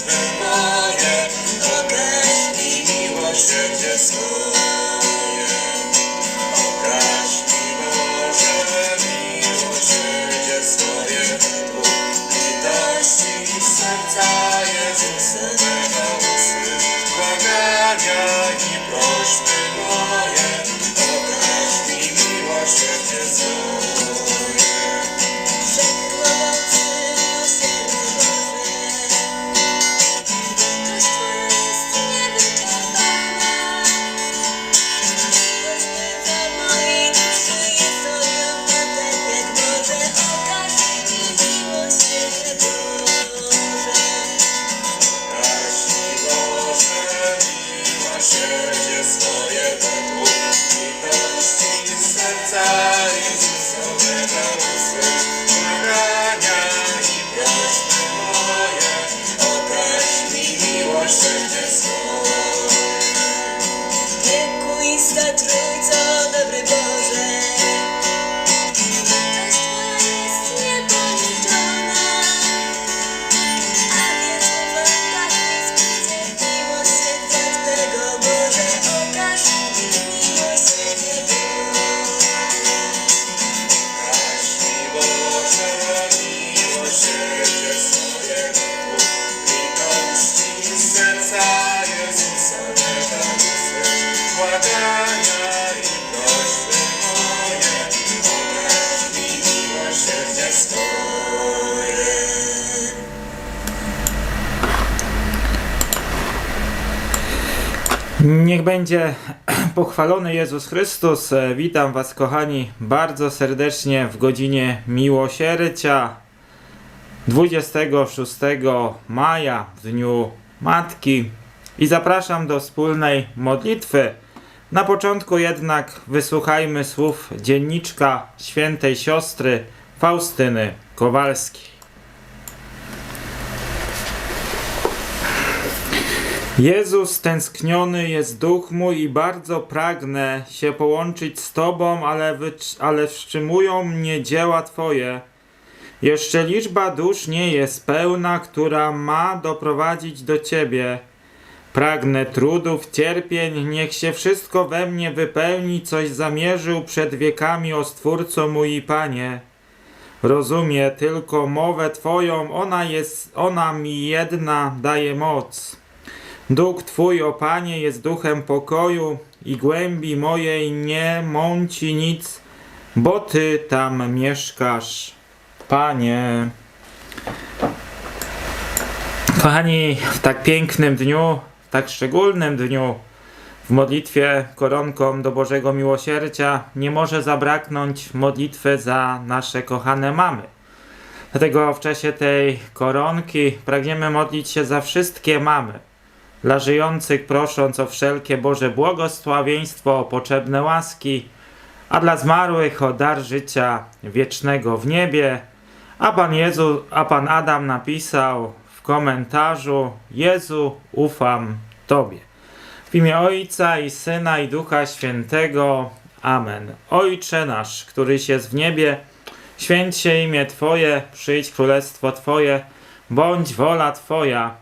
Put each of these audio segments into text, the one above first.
i Niech będzie pochwalony Jezus Chrystus. E, Witam Was, kochani, bardzo serdecznie w godzinie miłosierdzia 26 maja, w dniu Matki. I zapraszam do wspólnej modlitwy. Na początku jednak wysłuchajmy słów dzienniczka świętej siostry Faustyny Kowalskiej. Jezus, tęskniony jest duch mój i bardzo pragnę się połączyć z Tobą, ale, ale wstrzymują mnie dzieła Twoje. Jeszcze liczba dusz nie jest pełna, która ma doprowadzić do Ciebie. Pragnę trudów, cierpień, niech się wszystko we mnie wypełni, coś zamierzył przed wiekami o Stwórco mój i Panie. Rozumie tylko mowę Twoją, ona jest, ona mi jedna daje moc. Duch Twój, o Panie, jest duchem pokoju i głębi mojej nie mąci nic, bo Ty tam mieszkasz, Panie. Kochani, w tak pięknym dniu, w tak szczególnym dniu, w modlitwie koronką do Bożego Miłosierdzia nie może zabraknąć modlitwy za nasze kochane mamy. Dlatego w czasie tej koronki pragniemy modlić się za wszystkie mamy dla żyjących prosząc o wszelkie Boże błogosławieństwo, o potrzebne łaski, a dla zmarłych o dar życia wiecznego w niebie. A Pan Jezu, a Pan Adam napisał w komentarzu: Jezu, ufam Tobie. W imię Ojca i Syna i Ducha Świętego. Amen. Ojcze nasz, któryś jest w niebie, święć się imię Twoje, przyjdź królestwo Twoje, bądź wola Twoja,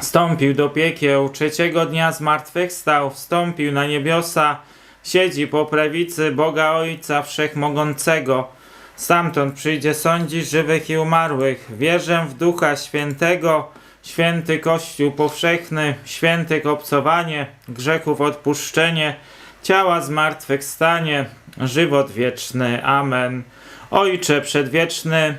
Wstąpił do piekieł, trzeciego dnia zmartwychwstał, wstąpił na niebiosa, siedzi po prawicy Boga Ojca Wszechmogącego. Stamtąd przyjdzie sądzić żywych i umarłych. Wierzę w Ducha Świętego, święty Kościół powszechny, święty obcowanie, grzechów odpuszczenie, ciała zmartwychwstanie, żywot wieczny. Amen. Ojcze przedwieczny,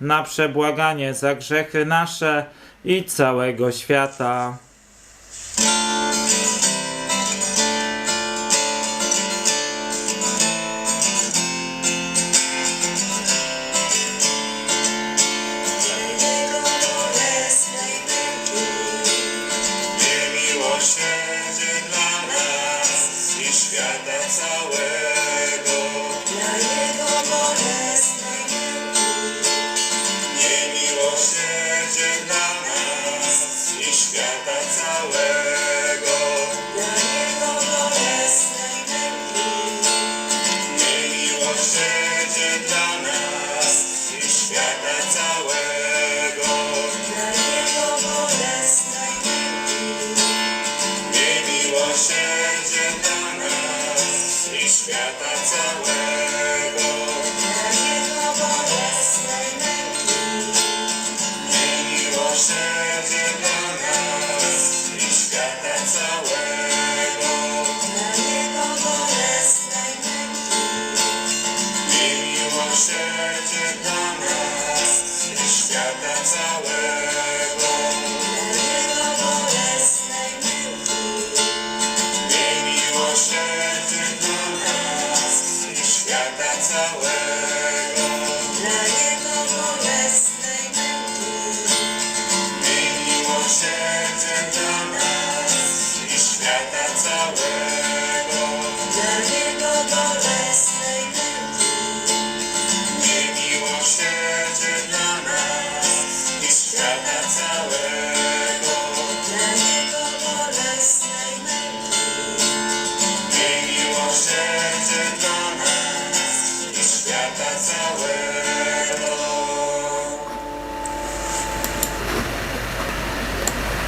na przebłaganie za grzechy nasze i całego świata. Miłosierdzie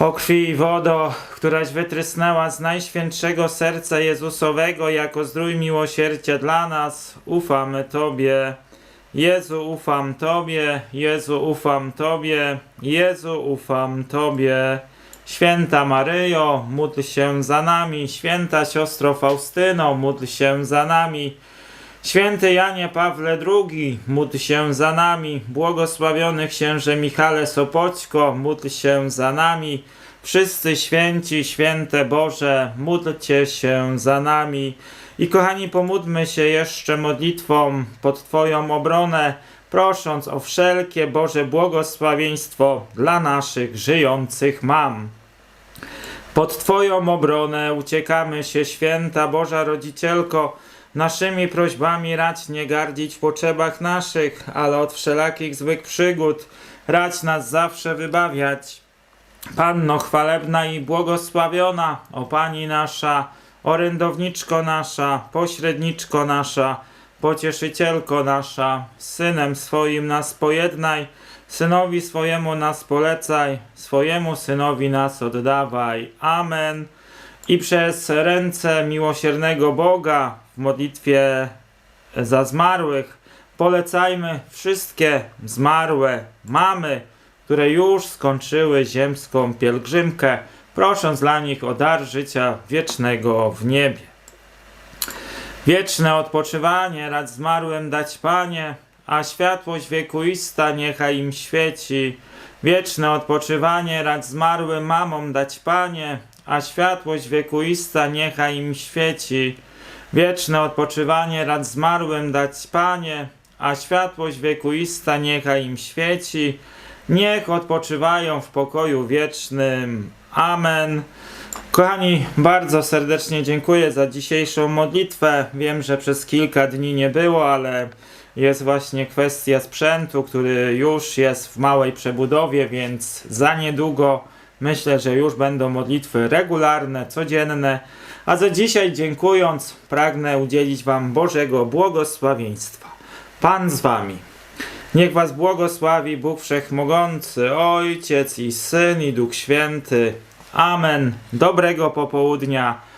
O krwi i wodo, któraś wytrysnęła z najświętszego serca Jezusowego, jako zdrój miłosierdzia dla nas, ufamy Tobie. Jezu, ufam Tobie, Jezu, ufam Tobie, Jezu, ufam Tobie. Święta Maryjo, módl się za nami, święta siostro Faustyno, módl się za nami. Święty Janie Pawle II, módl się za nami. Błogosławiony księże Michale Sopoćko, módl się za nami. Wszyscy święci, święte Boże, módlcie się za nami. I kochani, pomódlmy się jeszcze modlitwą pod Twoją obronę, prosząc o wszelkie Boże błogosławieństwo dla naszych żyjących mam. Pod Twoją obronę uciekamy się, święta Boża Rodzicielko, naszymi prośbami racz nie gardzić w potrzebach naszych, ale od wszelakich złych przygód racz nas zawsze wybawiać. Panno chwalebna i błogosławiona, o Pani nasza, orędowniczko nasza, pośredniczko nasza, pocieszycielko nasza, Synem swoim nas pojednaj, Synowi swojemu nas polecaj, swojemu Synowi nas oddawaj. Amen. I przez ręce miłosiernego Boga modlitwie za zmarłych polecajmy wszystkie zmarłe mamy, które już skończyły ziemską pielgrzymkę, prosząc dla nich o dar życia wiecznego w niebie. Wieczne odpoczywanie rad zmarłym dać Panie, a światłość wiekuista niechaj im świeci. Wieczne odpoczywanie rad zmarłym mamom dać Panie, a światłość wiekuista niechaj im świeci. Wieczne odpoczywanie rad zmarłym dać Panie, a światłość wiekuista niechaj im świeci. Niech odpoczywają w pokoju wiecznym. Amen. Kochani, bardzo serdecznie dziękuję za dzisiejszą modlitwę. Wiem, że przez kilka dni nie było, ale jest właśnie kwestia sprzętu, który już jest w małej przebudowie, więc za niedługo myślę, że już będą modlitwy regularne, codzienne. A za dzisiaj dziękując, pragnę udzielić Wam Bożego błogosławieństwa. Pan z Wami. Niech Was błogosławi Bóg Wszechmogący, Ojciec i Syn i Duch Święty. Amen. Dobrego popołudnia.